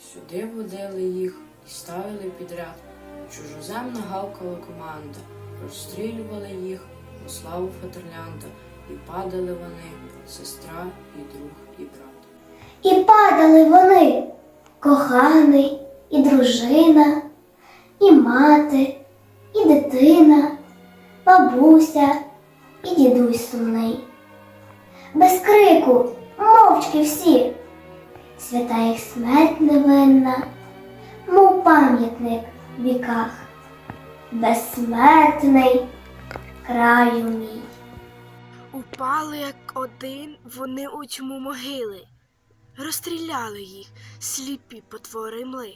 Сюди водили їх і ставили підряд. Чужоземна гавкала команда, розстрілювали їх у славу Фатерлянда, і падали вони, сестра, і друг, і брат. І падали вони, коханий, і дружина, і мати, і дитина, бабуся, і дідусь сумний. Без крику, мовчки всі, свята їх смерть невинна, мов пам'ятник в віках, безсмертний краю мій. Упали як один вони у тьму могили, розстріляли їх, сліпі потвори мли,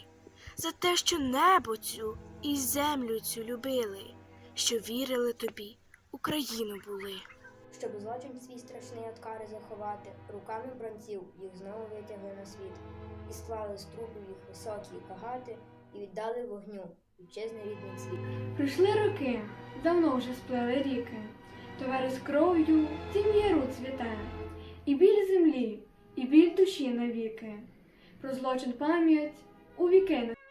за те, що небо цю і землю цю любили, що вірили тобі, Україну були. Щоб злочин свій страшний от кари заховати, руками бранців їх знову витягли на світ, і склали з трупів їх високі кагати, і віддали вогню вітчизни рідний світ. Пройшли роки, давно вже сплели ріки, товари з кров'ю яру цвіте, і біль землі, і біль душі навіки. Про злочин пам'ять у віки не